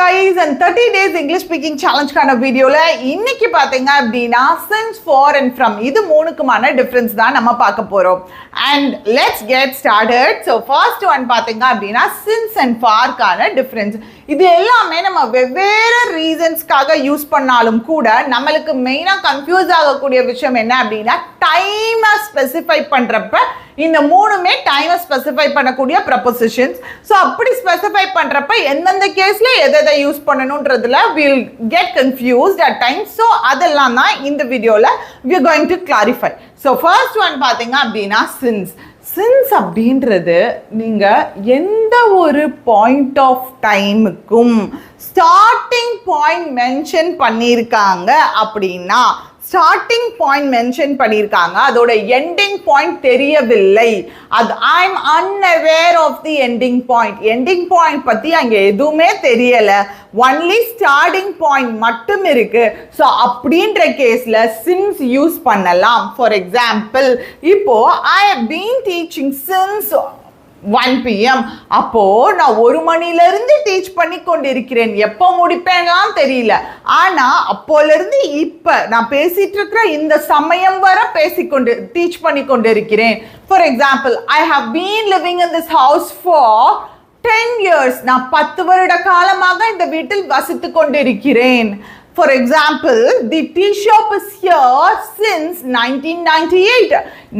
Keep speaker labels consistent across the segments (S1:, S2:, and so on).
S1: Guys and thirty days English speaking சேலஞ்ச்க்கான வீடியோவில் இன்னைக்கு பார்த்தீங்க அப்படின்னா சின்ஸ் ஃபார் அண்ட் ஃப்ரம் இது மூணுக்குமான டிஃப்ரென்ஸ் தான் நம்ம பார்க்க போகிறோம் and let's get started so first one பார்த்தீங்க அப்படின்னா சின்ஸ் அண்ட் ஃபார்க்கான டிஃப்ரென்ஸ் இது எல்லாமே நம்ம வெவ்வேறு ரீசன்ஸ்க்காக யூஸ் பண்ணாலும் கூட நம்மளுக்கு மெயினாக கன்ஃபியூஸ் ஆகக்கூடிய விஷயம் என்ன அப்படின்னா டைமை ஸ்பெசிஃபை பண்ணுறப்ப இந்த மூணுமே டைமை ஸ்பெசிஃபை பண்ணக்கூடிய ப்ரப்போசிஷன்ஸ் ஸோ அப்படி ஸ்பெசிஃபை பண்ணுறப்ப எந்தெந்த கேஸில் எதை எதை use பண்ணணுன்றதுல will get confused at time so அதெல்லாம் தான் இந்த வீடியோவில் we going to clarify so first one பார்த்தீங்க அப்படின்னா சின்ஸ் சின்ஸ் அப்படின்றது நீங்கள் எந்த ஒரு பாயிண்ட் ஆஃப் டைமுக்கும் ஸ்டார்டிங் பாயிண்ட் மென்ஷன் பண்ணியிருக்காங்க அப்படின்னா ஸ்டார்டிங் பாயிண்ட் மென்ஷன் பண்ணியிருக்காங்க அதோட எண்டிங் பாயிண்ட் தெரியவில்லை. அது I am unaware of the ending point ending point பற்றி அங்கே எதுவுமே தெரியலை. ஒன்லி ஸ்டார்டிங் பாயிண்ட் மட்டும் இருக்கு. ஸோ அப்படின்ற கேஸில் சின்ஸ் யூஸ் பண்ணலாம். ஃபார் எக்ஸாம்பிள் இப்போ I have been teaching since one PM அப்போ நான் ஒரு மணிலேருந்து டீச் பண்ணி கொண்டிருக்கிறேன். எப்போ முடிப்பேன்லாம் தெரியல. ஆனால் அப்போலேருந்து இப்போ நான் பேசிகிட்டு இருக்கிற இந்த சமயம் வர பேசிக்கொண்டு டீச் பண்ணி கொண்டிருக்கிறேன். For example I have been living in this house for ten years நான் பத்து வருட காலமாக இந்த வீட்டில் வசித்து கொண்டிருக்கிறேன். For example the tea shop is here since nineteen ninety eight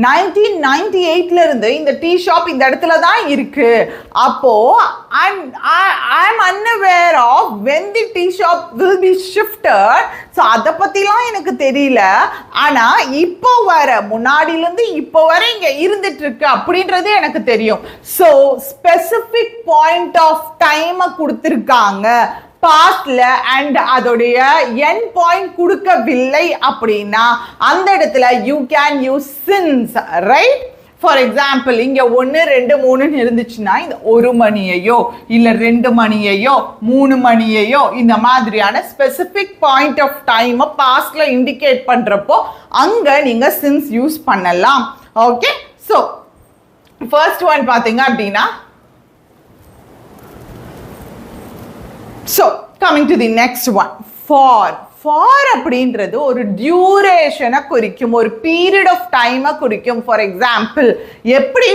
S1: nineteen ninety எயிட்லேருந்து இந்த டீ ஷாப் இந்த இடத்துல தான் இருக்கு. அப்போ I'm I'm unaware of when the tea shop will be shifted so அதை பற்றிலாம் எனக்கு தெரியல. ஆனால் இப்போ வர முன்னாடியிலேருந்து இப்போ வர இங்கே இருந்துட்டு இருக்கு அப்படின்றது எனக்கு தெரியும். ஸோ ஸ்பெசிஃபிக் பாயிண்ட் ஆஃப் டைமை கொடுத்துருக்காங்க. பாஸ்ட்ல அண்ட் அதோடைய என் பாயிண்ட் கொடுக்கவில்லை அப்படின்னா அந்த இடத்துல you can use since right for example இங்கே ஒன்று ரெண்டு மூணுன்னு இருந்துச்சுன்னா இந்த ஒரு மணியையோ இல்லை ரெண்டு மணியையோ மூணு மணியையோ இந்த மாதிரியான ஸ்பெசிஃபிக் பாயிண்ட் ஆஃப் டைமை பாஸ்டில் இண்டிகேட் பண்ணுறப்போ அங்கே நீங்கள் சின்ஸ் யூஸ் பண்ணலாம். ஓகே ஸோ ஃபர்ஸ்ட் ஒன் பார்த்தீங்க அப்படின்னா so coming to the next one for for அப்படின்றது ஒரு டியூரேஷனை குறிக்கும் ஒரு பீரியட் ஆஃப் டைமை குறிக்கும். ஃபார் எக்ஸாம்பிள் எப்படி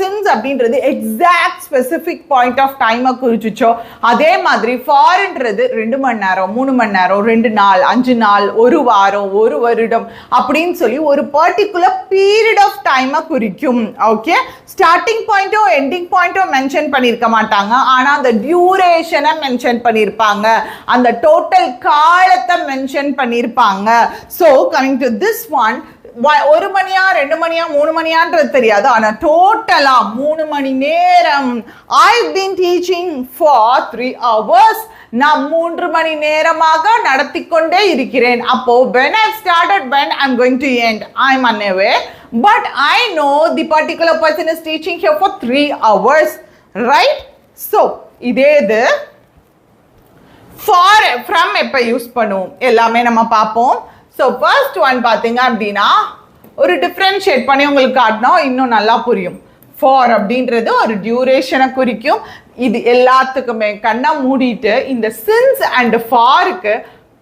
S1: சின்ஸ் அப்படின்றது எக்ஸாக்ட் ஸ்பெசிஃபிக் பாயிண்ட் ஆஃப் டைமை குறிச்சிச்சோ அதே மாதிரி ஃபார்ன்றது ரெண்டு மணி நேரம் மூணு மணி நேரம் ரெண்டு நாள் அஞ்சு நாள் ஒரு வாரம் ஒரு வருடம் அப்படின்னு சொல்லி ஒரு பர்டிகுலர் பீரியட் ஆஃப் டைமை குறிக்கும். ஓகே ஸ்டார்டிங் பாயிண்ட்டோ எண்டிங் பாயிண்ட்டோ மென்ஷன் பண்ணியிருக்க மாட்டாங்க. ஆனால் அந்த டியூரேஷனை மென்ஷன் பண்ணியிருப்பாங்க. அந்த டோட்டல் காலத்தை மென்ஷன் பண்ணியிருப்பாங்க so coming to this one ஒரு மணியா ரெண்டு மணியா மூணு மணியான்றது தெரியாது. ஆனா டோட்டலா மூணு மணி நேரம் I been teaching for three hours நான் மூன்று மணி நேரமாக நடத்தி கொண்டே இருக்கிறேன். அப்போ when I started when I'm going to end I am unaware. But I know the particular person is teaching here for three hours right so இதே இது. ஃபார் ஃப்ரம் எப்போ யூஸ் பண்ணுவோம் எல்லாமே நம்ம பார்ப்போம். ஸோ ஃபர்ஸ்ட் ஒன் பார்த்தீங்க அப்படின்னா ஒரு டிஃப்ரென்ஷியேட் பண்ணி உங்களுக்கு காட்டினா இன்னும் நல்லா புரியும். ஃபார் அப்படின்றது ஒரு டியூரேஷனை குறிக்கும். இது எல்லாத்துக்குமே கண்ணை மூடிட்டு இந்த சின்ஸ் அண்ட் ஃபாருக்கு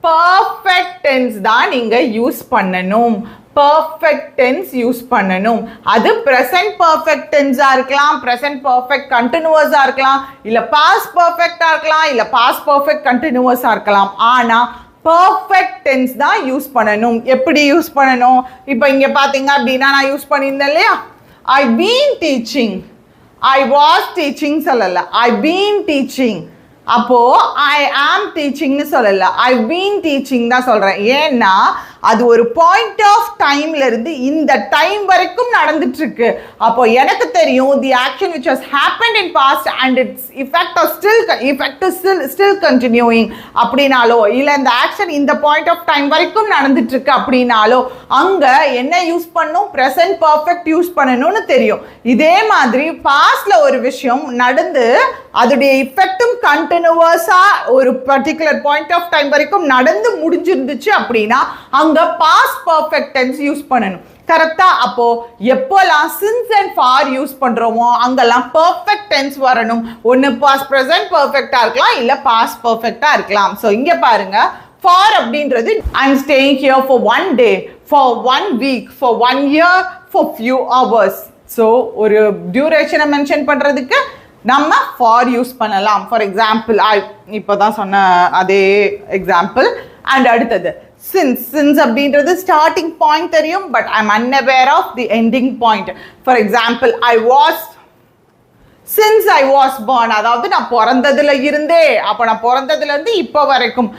S1: பர்ஃபெக்ட் டென்ஸ் தான் நீங்கள் யூஸ் பண்ணணும். பர்ஃபெக்ட் டென்ஸ் யூஸ் பண்ணணும். அது ப்ரெசன்ட் பர்ஃபெக்ட் டென்ஸாக இருக்கலாம் ப்ரெசன்ட் பர்ஃபெக்ட் கண்டினியூவஸாக இருக்கலாம் இல்லை பாஸ் பர்ஃபெக்டாக இருக்கலாம் இல்லை பாஸ் பர்ஃபெக்ட் கண்டினியூவஸாக இருக்கலாம். ஆனால் பர்ஃபெக்ட் டென்ஸ் தான் யூஸ் பண்ணணும். எப்படி யூஸ் பண்ணணும்? இப்போ இங்கே பார்த்தீங்க அப்படின்னா நான் யூஸ் பண்ணியிருந்தேன் இல்லையா? I been teaching I was teaching சொல்லலை. ஐ பீன் டீச்சிங் அப்போது ஐ ஆம் டீச்சிங்னு சொல்லலை. ஐ பீன் டீச்சிங் தான் சொல்கிறேன் ஏன்னா அது ஒரு பாயிண்ட் ஆஃப் டைம்ல இருந்து இந்த டைம் வரைக்கும் நடந்துட்டு இருக்கு அப்போ எனக்கு தெரியும் the action which has happen in past and its effect of still effect still still continuing அப்படின்னாலோ இல்லை இந்த ஆக்ஷன் இந்த பாயிண்ட் ஆஃப் டைம் வரைக்கும் நடந்துட்டு இருக்கு அப்படின்னாலோ அங்க என்ன யூஸ் பண்ணும் ப்ரெசன்ட் பர்ஃபெக்ட் யூஸ் பண்ணணும்னு தெரியும். இதே மாதிரி பாஸ்ட்ல ஒரு விஷயம் நடந்து அதோடைய இஃபெக்டும் கண்டினியூவஸா ஒரு பர்டிகுலர் பாயிண்ட் ஆஃப் டைம் வரைக்கும் நடந்து முடிஞ்சிருந்துச்சு அப்படின்னா அங்க அவங்க பாஸ்ட் பர்ஃபெக்ட் டென்ஸ் யூஸ் பண்ணணும். கரெக்டா அப்போ எப்போல்லாம் சின்ஸ் அண்ட் ஃபார் யூஸ் பண்றோமோ அங்கெல்லாம் பர்ஃபெக்ட் டென்ஸ் வரணும். ஒன்று பாஸ்ட் ப்ரெசன்ட் பர்ஃபெக்டா இருக்கலாம் இல்ல பாஸ்ட் பர்ஃபெக்டா இருக்கலாம். ஸோ இங்க பாருங்க. ஃபார் அப்படின்றது I am staying here for one day for one week for one year for few hours so ஒரு டியூரேஷனை மென்ஷன் பண்ணுறதுக்கு நம்ம ஃபார் யூஸ் பண்ணலாம். ஃபார் எக்ஸாம்பிள் ஐ இப்போ தான் சொன்ன அதே எக்ஸாம்பிள் அண்ட் அடுத்தது சின்ஸ் சின்ஸ் அப்படின்றது ஸ்டார்டிங் பாயிண்ட் தெரியும் but I am unaware of the ending point for example I was since I was born அதாவது நான் பிறந்ததுல இருந்தே அப்போ நான் பிறந்ததுலேருந்து இப்போ வரைக்கும்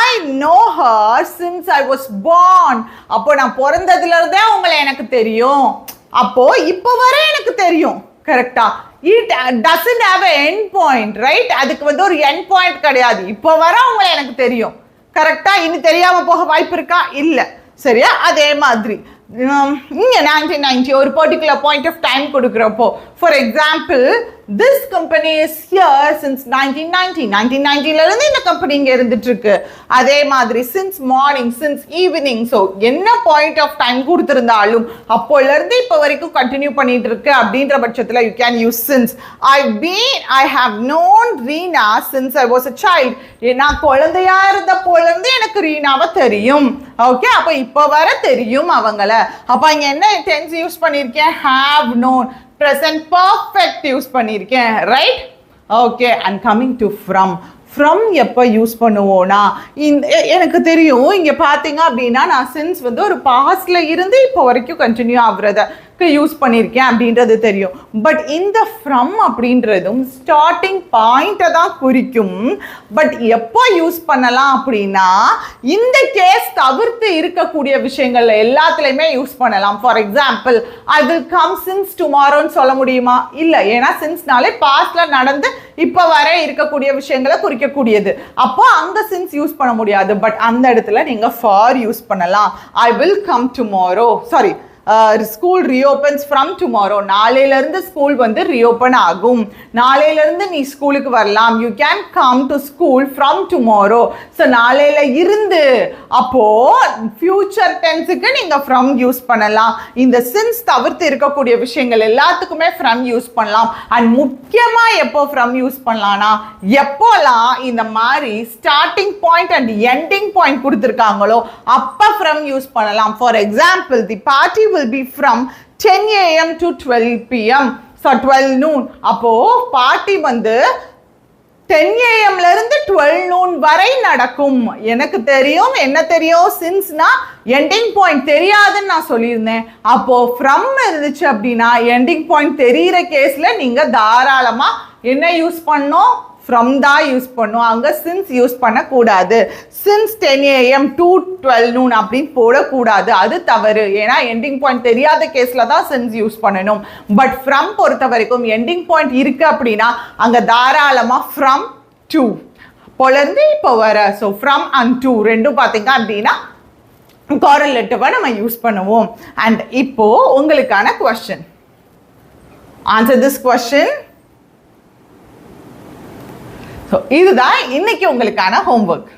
S1: I know her since I was born அப்போ நான் பிறந்ததுலருந்தே உங்களை எனக்கு தெரியும். அப்போ இப்போ வரை எனக்கு தெரியும் கரெக்டா it doesn't have an point right அதுக்கு வந்து ஒரு என் பாயிண்ட் கிடையாது. இப்போ வர உங்களை எனக்கு தெரியும். கரெக்டாக இனி தெரியாமல் போக வாய்ப்பு இருக்கா? இல்லை. சரியா? அதே மாதிரி. இங்கே நைன்டீன் நைன்டி ஒரு particular point of time கொடுக்குறப்போ for example this company is here since nineteen ninety nineteen நைன்டிலருந்து இந்த கம்பெனி இங்கே இருந்துட்டு இருக்கு அதே மாதிரி since morning since evening so என்ன பாயிண்ட் ஆஃப் டைம் கொடுத்துருந்தாலும் அப்போலேருந்து இப்போ வரைக்கும் கண்டினியூ பண்ணிட்டு இருக்கு அப்படின்ற பட்சத்தில் you can use since I been I have known Reena since I was a child நான் குழந்தையா இருந்த போலேருந்து எனக்கு ரீனாவை தெரியும். ஓகே அப்போ இப்போ வர தெரியும் அவங்கள. அப்போ இங்கே என்ன டென்ஸ் யூஸ் பண்ணியிருக்கேன் have known present perfect use பண்ணியிருக்கேன் right okay and coming to from from எப்போ யூஸ் பண்ணுவோம்னா இந்த எனக்கு தெரியும். இங்கே பார்த்தீங்க அப்படின்னா நான் சின்ஸ் வந்து ஒரு பாஸ்டில் இருந்து இப்போ வரைக்கும் கண்டினியூ ஆகுறத. யூஸ் பண்ணியிருக்கேன் அப்படின்றது தெரியும். பட் இந்த ஃப்ரம் அப்படின்றதும் ஸ்டார்டிங் பாயிண்ட்டை தான் குறிக்கும். பட் எப்போ யூஸ் பண்ணலாம் அப்படின்னா இந்த கேஸ் தவிர்த்து இருக்கக்கூடிய விஷயங்கள்ல எல்லாத்துலேயுமே யூஸ் பண்ணலாம். For example I will come since டுமாரோன்னு சொல்ல முடியுமா? இல்லை ஏன்னா சின்ஸ்னாலே பாஸ்டில் நடந்து இப்போ வர இருக்கக்கூடிய விஷயங்களை குறிக்கக்கூடியது. அப்போ அந்த சின்ஸ் யூஸ் பண்ண முடியாது. பட் அந்த இடத்துல நீங்கள் ஃபார் யூஸ் பண்ணலாம். I will come tomorrow sorry school reopens from tomorrow நாளையிலேருந்து ஸ்கூல் வந்து ரீஓப்பன் ஆகும். நாளையிலேருந்து நீ ஸ்கூலுக்கு வரலாம். You can come to school from tomorrow so நாளையில் இருந்து அப்போது ஃப்யூச்சர் டென்ஸுக்கு நீங்கள் ஃப்ரம் யூஸ் பண்ணலாம். இந்த சின்ஸ் தவிர்த்து இருக்கக்கூடிய விஷயங்கள் எல்லாத்துக்குமே ஃப்ரம் யூஸ் பண்ணலாம். அண்ட் முக்கியமாக எப்போ ஃப்ரம் யூஸ் பண்ணலாம்னா எப்போலாம் இந்த மாதிரி starting point and ending point கொடுத்துருக்காங்களோ அப்போ ஃப்ரம் யூஸ் பண்ணலாம். For example the party will be from ten AM to twelve PM so twelve noon அப்போ பார்ட்டி வந்து டென் ஏஎம்ல இருந்து டுவெல் நூன் வரை நடக்கும். எனக்கு தெரியும் என்ன தெரியும்? சின்ஸ்னா எண்டிங் பாயிண்ட் தெரியாதுன்னு நான் சொல்லியிருந்தேன். அப்போ ஃப்ரம் இருந்துச்சு அப்படின்னா எண்டிங் பாயிண்ட் தெரியிற கேஸ்ல நீங்க தாராளமா என்ன யூஸ் பண்ணோம் ஃப்ரம் தான் யூஸ் பண்ணும் அங்கே சின்ஸ் யூஸ் பண்ணக்கூடாது. Since ten AM to twelve noon அப்படின்னு போடக்கூடாது. அது தவறு. ஏன்னா எண்டிங் பாயிண்ட் தெரியாத கேஸில் தான் சின்ஸ் யூஸ் பண்ணணும். பட் ஃப்ரம் பொறுத்த வரைக்கும் எண்டிங் பாயிண்ட் இருக்குது அப்படின்னா அங்கே தாராளமாக ஃப்ரம் டூ பொலந்து இப்போ வர. ஸோ ஃப்ரம் அண்ட் டூ ரெண்டும் பார்த்தீங்க அப்படின்னா காரலேட்டிவாக நம்ம யூஸ் பண்ணுவோம். அண்ட் இப்போ உங்களுக்கான question answer this question so இதுதான் இன்னைக்கு உங்களுக்கான ஹோம்ஒர்க்